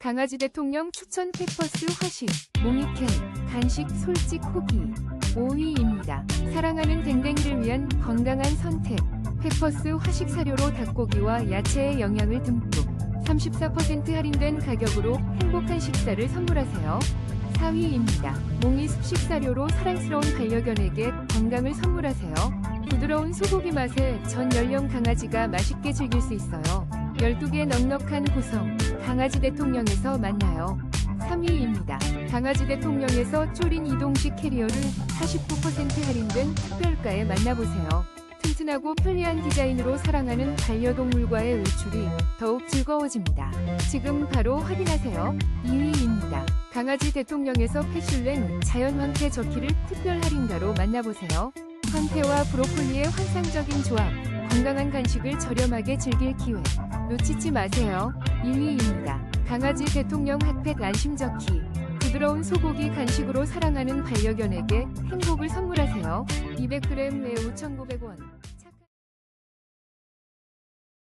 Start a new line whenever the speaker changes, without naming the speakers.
강아지 대통령 추천 페퍼스 화식, 모미캔, 간식 솔직 호기. 5위입니다. 사랑하는 댕댕이를 위한 건강한 선택. 페퍼스 화식 사료로 닭고기와 야채의 영양을 듬뿍. 34% 할인된 가격으로 행복한 식사를 선물하세요. 4위입니다. 몽이 습식 사료로 사랑스러운 반려견에게 건강을 선물하세요. 부드러운 소고기 맛에 전 연령 강아지가 맛있게 즐길 수 있어요. 12개 넉넉한 구성, 강아지 대통령에서 만나요. 3위입니다. 강아지 대통령에서 쪼린 이동식 캐리어를 49% 할인된 특별가에 만나보세요. 튼튼하고 편리한 디자인으로 사랑하는 반려동물과의 외출이 더욱 즐거워집니다. 지금 바로 확인하세요. 2위입니다. 강아지 대통령에서 패슐랭 자연 황태 저키를 특별 할인가로 만나보세요. 황태와 브로콜리의 환상적인 조합, 건강한 간식을 저렴하게 즐길 기회. 놓치지 마세요. 1위입니다. 강아지 대통령 핫펫 안심저키. 부드러운 소고기 간식으로 사랑하는 반려견에게 행복을 선물하세요. 200g에 5,900원.